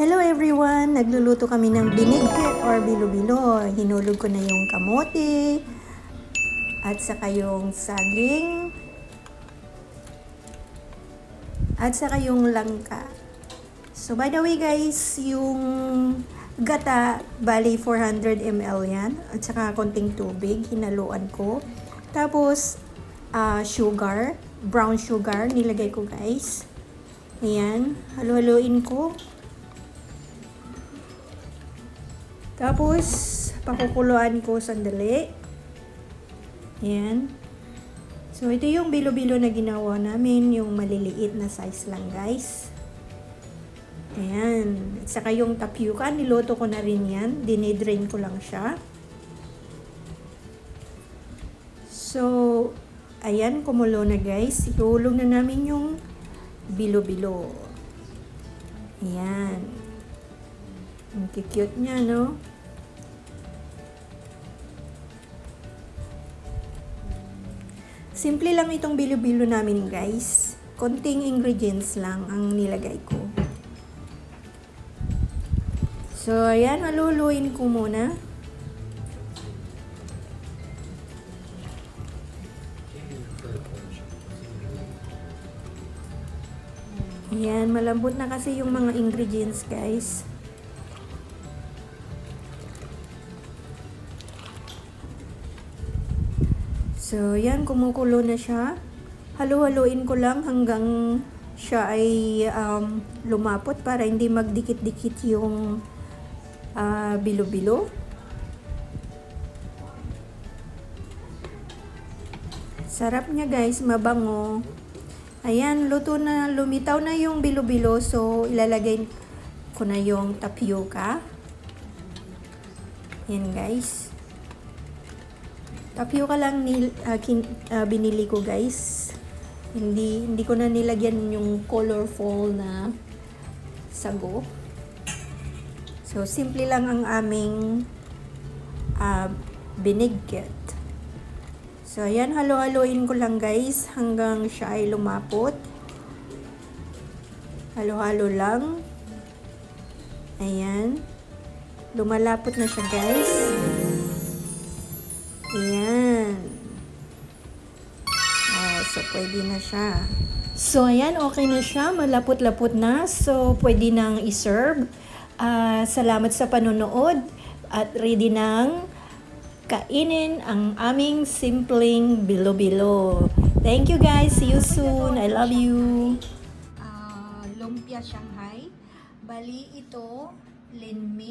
Hello everyone! Nagluluto kami ng binigke or bilo-bilo. Hinulog ko na yung kamote at saka yung saging at saka yung langka. So by the way guys, yung gata, bali 400 ml yan at saka konting tubig, hinaluan ko. Tapos ah, sugar, brown sugar, nilagay ko guys. Ayan, halu-haluin ko. Tapos, pakukuluan ko sandali. Ayan. So, ito yung bilo-bilo na ginawa namin, yung maliliit na size lang, guys. Ayan. At saka yung tapioca, niloto ko na rin yan. Dinidrain ko lang siya. So, ayan, kumulo na guys. Ihulog na namin yung bilo-bilo. Ayan. Ang cute niya, no? Simple lang itong bilo-bilo namin, guys. Konting ingredients lang ang nilagay ko. So, ayan, haluluin ko muna. Ayan, malambot na kasi yung mga ingredients, guys. So, yan, kumukulo na siya. Halu-haluin ko lang hanggang siya ay um, lumapot para hindi magdikit-dikit yung ah, bilo-bilo. Sarap niya guys, mabango. Ayan, luto na, lumitaw na yung bilo-bilo. So, ilalagay ko na yung tapioca. Yan guys. Tapioca lang nil, ah, kin, ah, binili ko guys. Hindi hindi ko na nilagyan yung colorful na sago. So simple lang ang aming uh, binigket. So ayan, halo-haloin ko lang guys hanggang siya ay lumapot. Halo-halo lang. Ayan. Lumalapot na siya guys. Ayan. Oh, so pwede na siya. So ayan, okay na siya. Malapot-lapot na. So pwede nang iserve. Ah, salamat sa panonood at ready nang kainin ang aming simpleng bilo-bilo. Thank you guys. See you soon. I love you. lumpia Shanghai. Bali ito, linmi.